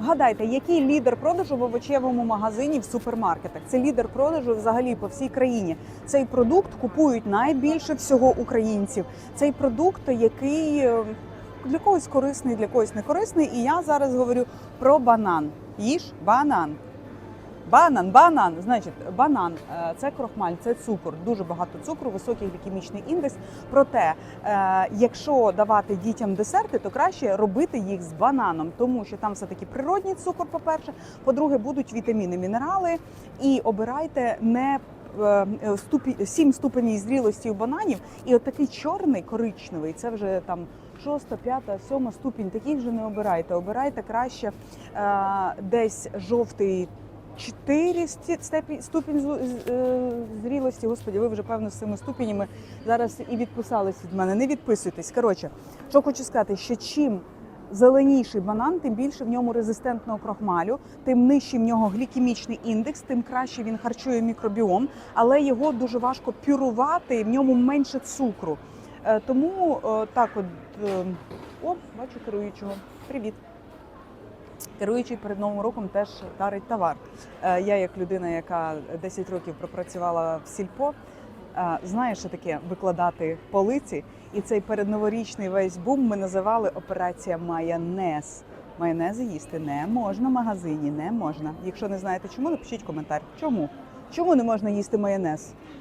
Вгадайте, який лідер продажу в овочевому магазині в супермаркетах? Це лідер продажу взагалі по всій країні. Цей продукт купують найбільше всього українців. Цей продукт, який е, для когось корисний, для когось не корисний. І я зараз говорю про банан. Їж банан. Банан, банан, значить, банан е, це крохмаль, це цукор, дуже багато цукру, високий глікемічний індекс. Проте, е, якщо давати дітям десерти, то краще робити їх з бананом, тому що там все таки природній цукор. По перше, по-друге, будуть вітаміни, мінерали. І обирайте не е, ступі, 7 ступенів зрілості у бананів, і от такий чорний коричневий, це вже там шоста, п'ята, сьома ступінь. Таких вже не обирайте. Обирайте краще десь жовтий. 4 сті- степі- ступінь е, зрілості. Господі, ви вже певно з цими ступенями зараз і відписались від мене. Не відписуйтесь. Коротше, що хочу сказати, що чим зеленіший банан, тим більше в ньому резистентного крохмалю, тим нижчий в нього глікемічний індекс, тим краще він харчує мікробіом, але його дуже важко пюрувати, в ньому менше цукру. Е, Тому е, так от о, бачу керуючого. Привіт. Керуючий перед новим роком теж дарить товар. Е, Я, як людина, яка 10 років пропрацювала в сільпо, е, знає, що таке викладати полиці. І цей передноворічний весь бум ми називали операція майонез. Майонези їсти не можна в магазині, не можна. Якщо не знаєте чому, напишіть коментар. Чому? Чому не можна їсти майонез?